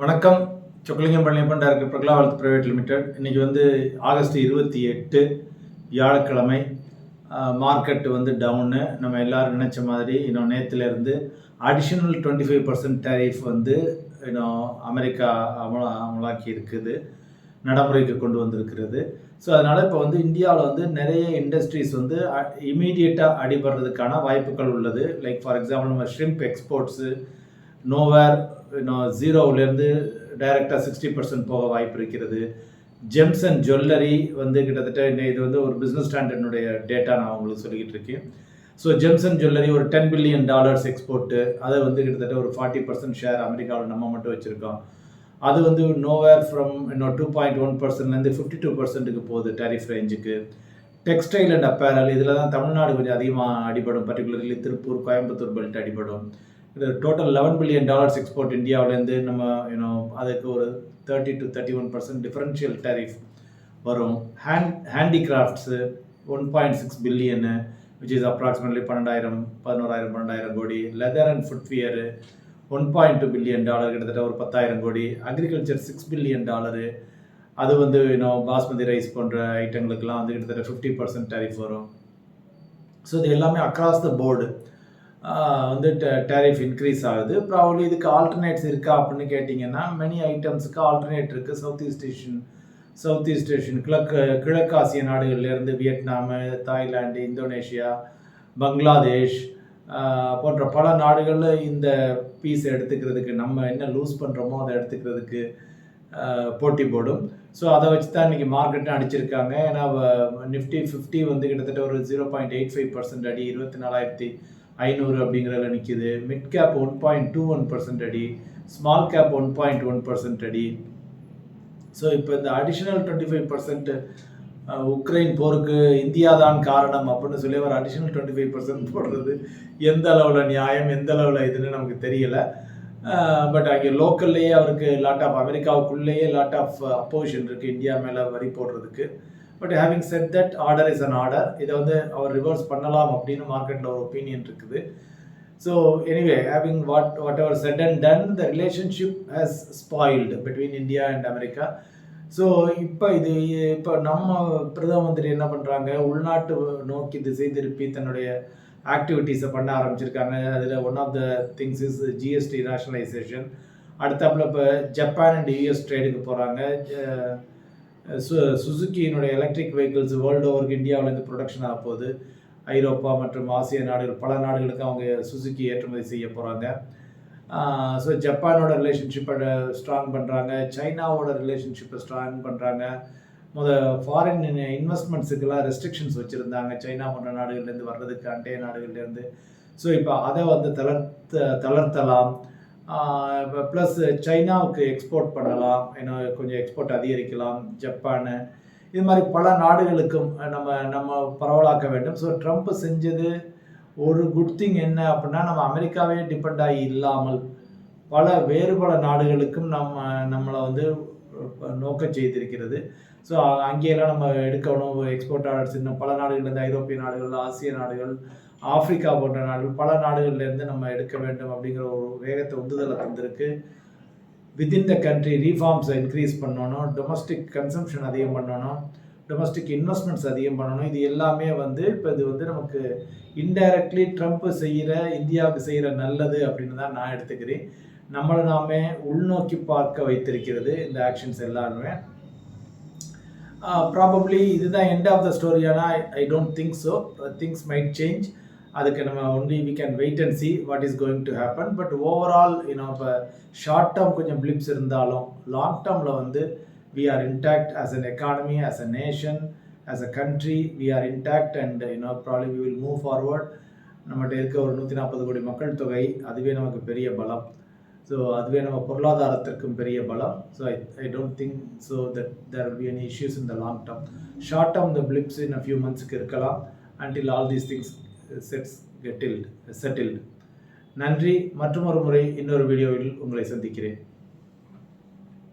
வணக்கம். Chockalingam Palaniappan director Prakala wealth private limited இன்றைக்கி வந்து ஆகஸ்ட் இருபத்தி எட்டு வியாழக்கிழமை. மார்க்கெட் வந்து டவுனு நம்ம எல்லோரும் நினச்ச மாதிரி இன்னும் நேற்றுலேருந்து additional twenty five percent tariff வந்து இன்னும் அமெரிக்கா அமல அமலாக்கி இருக்குது நடைமுறைக்கு கொண்டு வந்திருக்கிறது. ஸோ அதனால் இப்போ வந்து இந்தியாவில் வந்து நிறைய இண்டஸ்ட்ரீஸ் வந்து இமீடியட்டாக அடிபடுறதுக்கான வாய்ப்புகள் உள்ளது. லைக் ஃபார் எக்ஸாம்பிள் நம்ம ஷ்ரிம்ப் எக்ஸ்போர்ட்ஸு நோவேர் ஜீரோவிலேருந்து டைரெக்டாக சிக்ஸ்டி பர்சன்ட் போக வாய்ப்பு இருக்கிறது. ஜெம்ஸ் அண்ட் ஜுவல்லரி வந்து கிட்டத்தட்ட இது வந்து ஒரு பிஸ்னஸ் ஸ்டாண்டர்டினுடைய டேட்டா நான் உங்களுக்கு சொல்லிக்கிட்டு இருக்கேன். ஸோ ஜெம்ஸ் அண்ட் ஜுவல்லரி ஒரு டென் பில்லியன் டாலர்ஸ் எக்ஸ்போர்ட்டு அதை வந்து கிட்டத்தட்ட ஒரு ஃபார்ட்டி பர்சன்ட் ஷேர் அமெரிக்காவில் நம்ம மட்டும் வச்சுருக்கோம். அது வந்து நோவேர் ஃப்ரம் இன்னும் டூ பாயிண்ட் ஒன் பர்சன்ட்லேருந்து ஃபிஃப்டி டூ பர்சன்ட்டுக்கு போகுது டேரிஃப் ரேஞ்சுக்கு டெக்ஸ்டைல் அண்ட் அப்பேரல் இதில் தான் தமிழ்நாடு கொஞ்சம் அதிகமாக அடிபடும். பர்டிகுலர்லி திருப்பூர் கோயம்புத்தூர் பெல்ட் அடிபடும். Total eleven billion dollars export இந்தியாவிலேருந்து நம்ம யூனோ அதுக்கு ஒரு thirty to thirty one percent differential tariff வரும். Hand handicrafts one point six billion which is approximately பன்னெண்டாயிரம் பதினோராயிரம் பன்னெண்டாயிரம் கோடி. Leather and footwear one point two billion dollar கிட்டத்தட்ட ஒரு பத்தாயிரம் கோடி. அக்ரிகல்ச்சர் சிக்ஸ் பில்லியன் டாலரு அது வந்து இன்னும் பாஸ்மதி ரைஸ் போன்ற ஐட்டங்களுக்கெல்லாம் வந்து கிட்டத்தட்ட ஃபிஃப்டி பர்சன்ட் டேரிஃப் வரும். ஸோ இது எல்லாமே அக்ராஸ் த போர்டு வந்து டேரிஃப் இன்க்ரீஸ் ஆகுது. ப்ராபப்ளி இதுக்கு ஆல்டர்னேட்ஸ் இருக்கா அப்படின்னு கேட்டிங்கன்னா மெனி ஐட்டம்ஸுக்கு ஆல்டர்னேட் இருக்குது south east Asian south east Asian கிழக்கு கிழக்காசிய நாடுகள்லேருந்து வியட்நாமு தாய்லாந்து இந்தோனேஷியா பங்களாதேஷ் போன்ற பல நாடுகளில் இந்த பீஸ் எடுத்துக்கிறதுக்கு நம்ம என்ன லூஸ் பண்ணுறோமோ அதை எடுத்துக்கிறதுக்கு போட்டி போடும். ஸோ அதை வச்சு தான் இன்றைக்கி மார்க்கெட்டும் அடிச்சிருக்காங்க. ஏன்னா நிஃப்டி ஃபிஃப்டி வந்து கிட்டத்தட்ட ஒரு zero point eight five percent அடி இருபத்தி நாலாயிரத்தி ஐநூறு அப்படிங்கிறதுல நிற்கிது mid cap one point two one percent அடி small cap one point one percent அடி. ஸோ இப்போ இந்த additional twenty five percent Ukraine போருக்கு இந்தியா தான் காரணம் அப்படின்னு சொல்லி ஒரு அடிஷ்னல் டுவெண்ட்டி ஃபைவ் பர்சன்ட் போடுறது எந்த அளவில் நியாயம் எந்த அளவில் இதுன்னு நமக்கு தெரியலை. பட் அங்கே லோக்கல்லையே அவருக்கு லாட் ஆஃப் அமெரிக்காவுக்குள்ளேயே லாட் ஆஃப் அப்போசிஷன் இருக்குது இந்தியா மேலே வரி போடுறதுக்கு. But having said that order is an order இதை வந்து அவர் ரிவர்ஸ் பண்ணலாம் அப்படின்னு மார்க்கெட்டில் ஒரு ஒப்பீனியன் இருக்குது. So anyway having what whatever said and done the relationship has spoiled between India and America so இப்போ இது இப்போ நம்ம பிரதம மந்திரி என்ன பண்ணுறாங்க உள்நாட்டு நோக்கி திசை திருப்பி தன்னுடைய ஆக்டிவிட்டீஸை பண்ண ஆரம்பிச்சிருக்காங்க. அதில் one of the things is GST rationalisation அடுத்தாப்புல இப்போ ஜப்பான் அண்ட் யூஎஸ் ட்ரேடுக்கு போகிறாங்க சு சுசுக்கியினுடைய எலக்ட்ரிக் வெஹிக்கிள்ஸ் வேர்ல்டு ஓவருக்கு இந்தியாவிலேருந்து ப்ரொடக்ஷன் ஆக போகுது. ஐரோப்பா மற்றும் ஆசிய நாடுகள் பல நாடுகளுக்கு அவங்க சுசுக்கி ஏற்றுமதி செய்ய போகிறாங்க ஸோ ஜப்பானோட ரிலேஷன்ஷிப்பை ஸ்ட்ராங் பண்ணுறாங்க சைனாவோட ரிலேஷன்ஷிப்பை ஸ்ட்ராங் பண்ணுறாங்க முத ஃபாரின் இன்வெஸ்ட்மெண்ட்ஸுக்கெல்லாம் ரெஸ்ட்ரிக்ஷன்ஸ் வச்சுருந்தாங்க. சைனா போன்ற நாடுகள்லேருந்து வர்றதுக்கு அண்டைய நாடுகள்லேருந்து ஸோ இப்போ அதை வந்து தளர்த்த தளர்த்தலாம். ப்ளஸ் சைனாவுக்கு எக்ஸ்போர்ட் பண்ணலாம். இன்னும் கொஞ்சம் எக்ஸ்போர்ட் அதிகரிக்கலாம். ஜப்பானு இது மாதிரி பல நாடுகளுக்கும் நம்ம நம்ம பரவலாக்க வேண்டும். ஸோ ட்ரம்ப் செஞ்சது ஒரு குட் திங் என்ன அப்படின்னா நம்ம அமெரிக்காவே டிபெண்ட் ஆகி இல்லாமல் பல வேறு பல நாடுகளுக்கும் நம்ம நம்மளை வந்து நோக்க செய்திருக்கிறது. ஸோ அங்கேயெல்லாம் நம்ம எடுக்கணும் எக்ஸ்போர்ட் ஆர்டர்ஸ் இன்னும் பல நாடுகள்லேருந்து ஐரோப்பிய நாடுகள் ஆசிய நாடுகள் ஆப்பிரிக்கா போன்ற நாடுகள் பல நாடுகள்லேருந்து நம்ம எடுக்க வேண்டும் அப்படிங்கிற ஒரு வேகத்தை உந்துதலை தந்திருக்கு. வித்தின் த கண்ட்ரி ரீஃபார்ம்ஸை இன்க்ரீஸ் பண்ணணும். டொமஸ்டிக் கன்சம்ஷன் அதிகம் பண்ணணும். டொமஸ்டிக் இன்வெஸ்ட்மெண்ட்ஸ் அதிகம் பண்ணணும். இது எல்லாமே வந்து இப்போ இது வந்து நமக்கு இன்டைரக்ட்லி ட்ரம்ப் செய்கிற இந்தியாவுக்கு செய்கிற நல்லது அப்படின்னு தான் நான் எடுத்துக்கிறேன். நம்மளை நாமே உள்நோக்கி பார்க்க வைத்திருக்கிறது இந்த ஆக்ஷன்ஸ் எல்லாருமே. ப்ராபப்ளி இதுதான் எண்ட் ஆஃப் த ஸ்டோரி ஆனால் I don't think so things might change அதுக்கு நம்ம only we can wait and see what is going to happen but overall you know இப்போ ஷார்ட் டேர்ம் கொஞ்சம் பிளிப்ஸ் இருந்தாலும் long டேர்மில் வந்து we are intact as an economy as a nation as a country we are intact and you know probably we will move forward நம்மகிட்ட இருக்க ஒரு நூற்றி நாற்பது கோடி மக்கள் தொகை அதுவே நமக்கு பெரிய பலம். ஸோ அதுவே நம்ம பொருளாதாரத்திற்கும் பெரிய பலம். So I I don't think so that there will be any issues in the long term short term the blips in a few மந்த்ஸ்க்கு இருக்கலாம். Until all these things sets கெட்டில்டு settled நன்றி மற்றும் ஒரு முறை இன்னொரு வீடியோவில் உங்களை சந்திக்கிறேன்.